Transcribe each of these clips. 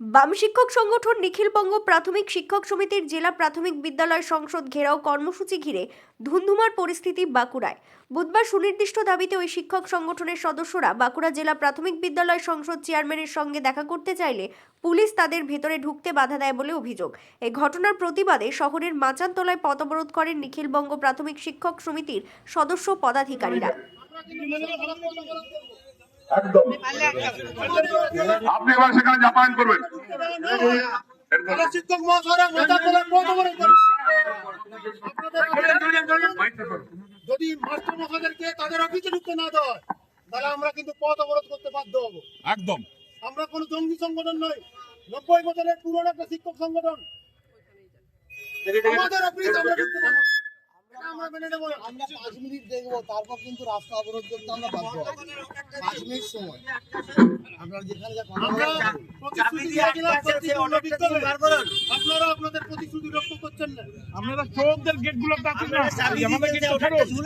বাম শিক্ষক সংগঠন নিখিলবঙ্গ প্রাথমিক শিক্ষক সমিতির জেলা প্রাথমিক বিদ্যালয় সংসদ ঘেরাও কর্মসূচি ঘিরে ধুন্ধুমার পরিস্থিতি বাঁকুড়ায়। বুধবার সুনির্দিষ্ট দাবিতে ওই শিক্ষক সংগঠনের সদস্যরা বাঁকুড়া জেলা প্রাথমিক বিদ্যালয় সংসদ চেয়ারম্যানের সঙ্গে দেখা করতে চাইলে পুলিশ তাদের ভেতরে ঢুকতে বাধা দেয় বলে অভিযোগ। এই ঘটনার প্রতিবাদে শহরের মাচানতলায় পথ করেন নিখিলবঙ্গ প্রাথমিক শিক্ষক সমিতির সদস্য পদাধিকারীরা। একদম। আপনি এবার সেখানে যাপায়ন করবেন। শিক্ষক মহাশয়রা মেধা করে পদ যদি মাস্টার মশাইদেরকে তাদের অফিসে ঢুকতে না দেওয়া হয়, তাহলে আমরা কিন্তু পথ অবরোধ করতে বাধ্য হব। একদম। আমরা কোনো জঙ্গি সংগঠন নই নব্বই বছরের পুরনো একটা শিক্ষক সংগঠন। আমাদের অফিস আমরা ঢুকতে আমরা মেনে নেব। আমরা পাঁচ মিনিট দেখব তারপর কিন্তু রাস্তা অবরোধ করতে আমরা বাধ্য পাঁচ মিনিট সময়। আপনারা যেখানে যা কথা আমরা বলছেন, প্রতিশ্রুতি দিয়েছিলাম, প্রতিশ্রুতি দিতে হবে। আপনারা আপনাদের প্রতিশ্রুতি রক্ষা করছেন না। আপনারা চোখদের গেটগুলো না। আমাদের গেট শুধু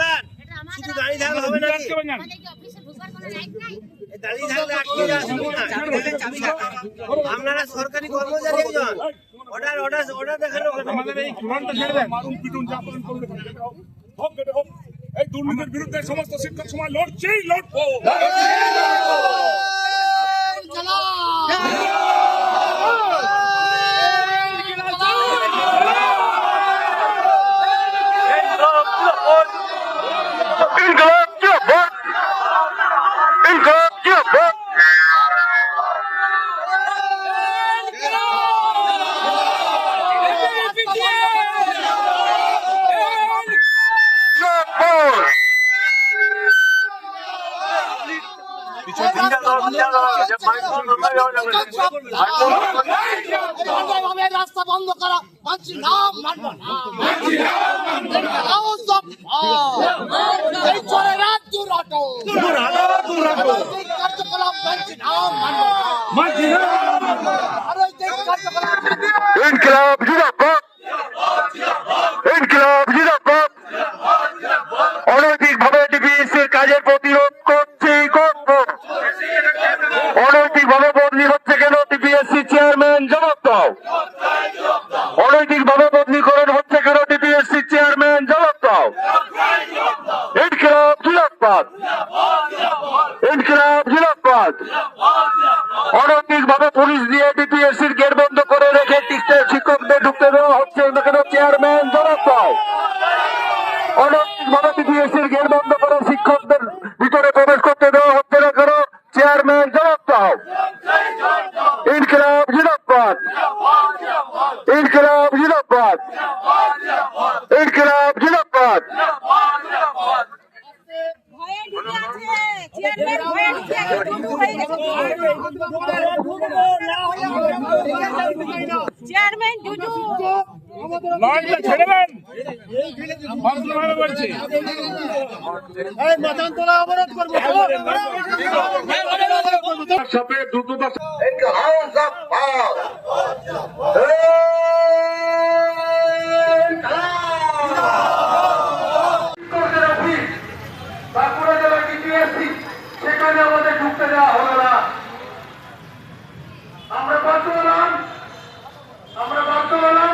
হবে না দাঁড়িয়ে থাকলে আপনারা সরকারি কর্মচারী একজন। অর্ডার অর্ডার অর্ডার দেখানো আমাদের এই কোরআনটা ছেড়ে দেন। মারুন পিটুন যা পারেন করুন হোক গেটে হোক। এই দুর্নীতির বিরুদ্ধে সমস্ত শিক্ষক সমাজ লড়ছেই লড়বো। রাস্তা বন্ধ করা মানছি না মানবো। এই চোরে রাত দূর হটো কার্যকলাপ মানছি না মানবো ইনকলাব জিন্দাবাদ জিন্দাবাদ। ইনকলাব জিন্দাবাদ। অনৈতিক ভাবে পুলিশ দিয়ে ডিপিএসসির গেট বন্ধ করে রেখে শিক্ষকদের ঢুকতে দেওয়া হচ্ছে। চেয়ারম্যান জবাব দাও অনৈতিক ভাবে গেট বন্ধ করে শিক্ষকদের ভিতরে প্রবেশ করতে দেওয়া হচ্ছে না কেন? চেয়ারম্যান জবাব দাও ইনকিলাব জিন্দাবাদ। ইনকিলাব জিন্দাবাদ ভয়ে ঢুকে আছে চেয়ারম্যান ভয়ে ঢুকে আছে দুটো হয়ে গেছে চেয়ারম্যান জুজু। লঞ্চটা ছেড়ে দেন। ভারতমালা বলছি। এই মাদানতলা অবরোধ করব। সাথে দ্রুততার বাঁকুড়া জেলা ডিপিএসসি সেখানে আমাদের ঢুকতে দেওয়া হলো না আমরা বাধ্য হলাম আমরা বাধ্য হলাম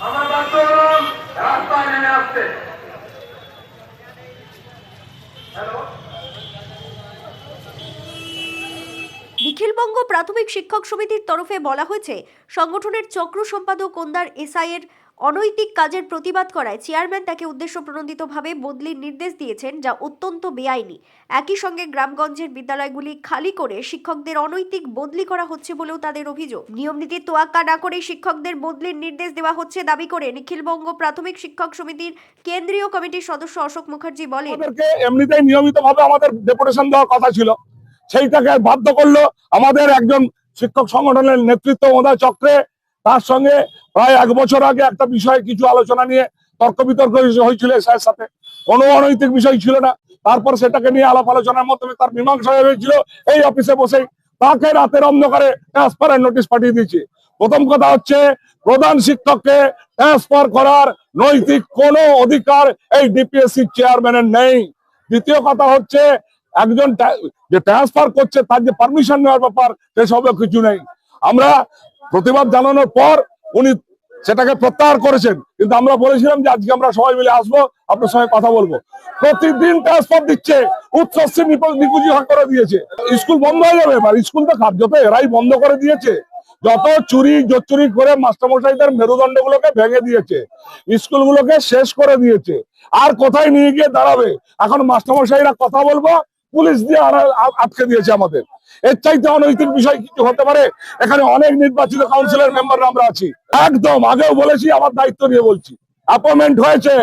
আমরা বাধ্য হলাম রাস্তায় নেমে আসতে হ্যালো নিখিলবঙ্গ প্রাথমিক শিক্ষক সমিতির তরফে বলা হয়েছে সংগঠনের চক্র সম্পাদক কোন্দার এসআইয়ের এর অনৈতিক কাজের প্রতিবাদ করায় চেয়ারম্যান তাকে উদ্দেশ্য প্রণোদিতভাবে বদলির নির্দেশ দিয়েছেন যা অত্যন্ত বেআইনি। একই সঙ্গে গ্রামগঞ্জের বিদ্যালয়গুলি খালি করে শিক্ষকদের অনৈতিক বদলি করা হচ্ছে বলেও তাদের অভিযোগ। নিয়মনীতির তোয়াক্কা না করে শিক্ষকদের বদলির নির্দেশ দেওয়া হচ্ছে দাবি করে নিখিলবঙ্গ প্রাথমিক শিক্ষক সমিতির কেন্দ্রীয় কমিটির সদস্য অশোক মুখার্জি বলেন, আমাদেরকে এমনিতেই নিয়মিত ভাবে আমাদের ডেপুটেশন দেওয়ার কথা ছিল। সেইটাকে বাধ্য করল আমাদের একজন শিক্ষক সংগঠনের নেতৃত্ব মহোদয় চক্রে তার সঙ্গে প্রায় এক বছর আগে একটা বিষয়ে কিছু আলোচনা নিয়ে তর্ক বিতর্ক হয়েছিল স্যারের সাথে। কোনো অনৈতিক বিষয় ছিল না। তারপর সেটাকে নিয়ে আলাপ আলোচনার মাধ্যমে তার মীমাংসা হয়ে হয়েছিল এই অফিসে বসে তাকে রাতের অন্ধকারে ট্রান্সফারের নোটিশ পাঠিয়ে দিয়েছে। প্রথম কথা হচ্ছে, প্রধান শিক্ষককে ট্রান্সফার করার নৈতিক কোনো অধিকার এই ডিপিএসসি চেয়ারম্যানের নেই। দ্বিতীয় কথা হচ্ছে, একজন যে ট্রান্সফার করছে তার যে পারমিশন নেওয়ার ব্যাপার সেসব কিছু নেই। আমরা প্রতিবাদ জানানোর পর উনি সেটাকে প্রত্যাহার করেছেন। কিন্তু আমরা বলেছিলাম যে আজকে আমরা সবাই মিলে আসব, আপনার সঙ্গে কথা বলব। প্রতিদিন ট্রান্সফার দিচ্ছে, উচ্চশ্রী করে দিয়েছে। স্কুল বন্ধ হয়ে যাবে এবার, স্কুল তো কার্যত এরাই বন্ধ করে দিয়েছে, যত চুরি জোচুরি করে মাস্টারমশাইদের মেরুদণ্ড গুলোকে ভেঙে দিয়েছে, স্কুলগুলোকে শেষ করে দিয়েছে। আর কোথায় নিয়ে গিয়ে দাঁড়াবে? এখন মাস্টারমশাইরা কথা বলব পুলিশ দিয়ে আড়া- আ- আটকে দিয়েছে আমাদের। এর চাইতে অনৈতিক বিষয় কিছু হতে পারে? এখানে অনেক নির্বাচিত কাউন্সিলর মেম্বার আমরা আছি। একদম আগেও বলেছি আমার দায়িত্ব নিয়ে বলছি। অ্যাপয়েন্টমেন্ট হয়েছে।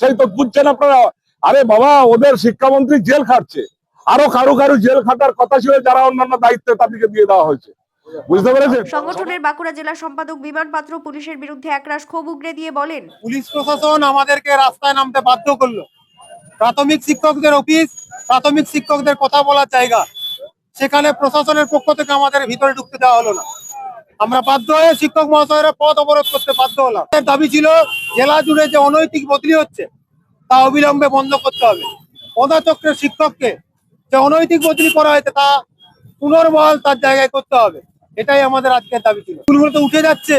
সেই তো বুঝছেন আপনারা। আরে বাবা ওদের শিক্ষামন্ত্রী জেল খাটছে। আরও কারও কারও জেল খাটার কথা ছিল যারা অন্যান্য দায়িত্বে তাদেরকে দিয়ে দেওয়া হয়েছে। বুঝতে পেরেছেন? সংগঠনের বাঁকুড়া জেলা সম্পাদক বিমান পাত্র পুলিশের বিরুদ্ধে একরাশ ক্ষোভ উগরে দিয়ে বলেন পুলিশ প্রশাসন আমাদেরকে রাস্তায় নামতে বাধ্য করল। প্রাথমিক শিক্ষকদের অফিস প্রাথমিক শিক্ষকদের কথা বলার জায়গা। সেখানে প্রশাসনের পক্ষ থেকে আমাদের ভিতরে ঢুকতে দেওয়া হলো না। আমরা বাধ্য হয়ে শিক্ষক মহাশয়েরা পথ অবরোধ করতে বাধ্য হলাম। দাবি ছিল, জেলা জুড়ে যে অনৈতিক বদলি হচ্ছে, তা অবিলম্বে বন্ধ করতে হবে। পদাচক্রের শিক্ষককে যে অনৈতিক বদলি করা হয়েছে, তা পুনর্বহাল তার জায়গায় করতে হবে। এটাই আমাদের আজকের দাবি ছিল। স্কুলগুলো তো উঠে যাচ্ছে।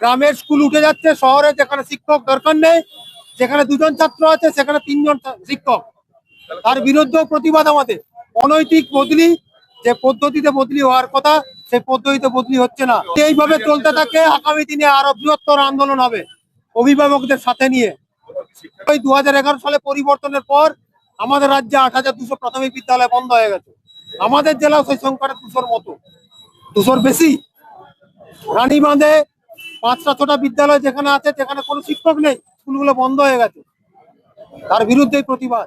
গ্রামের স্কুল উঠে যাচ্ছে, শহরে যেখানে শিক্ষক দরকার নেই, যেখানে দুজন ছাত্র আছে, সেখানে তিনজন শিক্ষক। তার বিরুদ্ধেও প্রতিবাদ আমাদের। অনৈতিক বদলি, যে পদ্ধতিতে বদলি হওয়ার কথা, সেই পদ্ধতিতে বদলি হচ্ছে না। এইভাবে চলতে থাকে, আগামী দিনে আরও বৃহত্তর আন্দোলন হবে অভিভাবকদের সাথে নিয়ে। ওই দুহাজার এগারো সালে পরিবর্তনের পর আমাদের রাজ্যে আট হাজার দুশো প্রাথমিক বিদ্যালয় বন্ধ হয়ে গেছে। আমাদের জেলাও সেই সংখ্যাটা দুশোর মতো। দুশোর বেশি। রানীবাঁধে পাঁচটা ছটা বিদ্যালয় যেখানে আছে, যেখানে কোনো শিক্ষক নেই, স্কুলগুলো বন্ধ হয়ে গেছে। তার বিরুদ্ধেই প্রতিবাদ।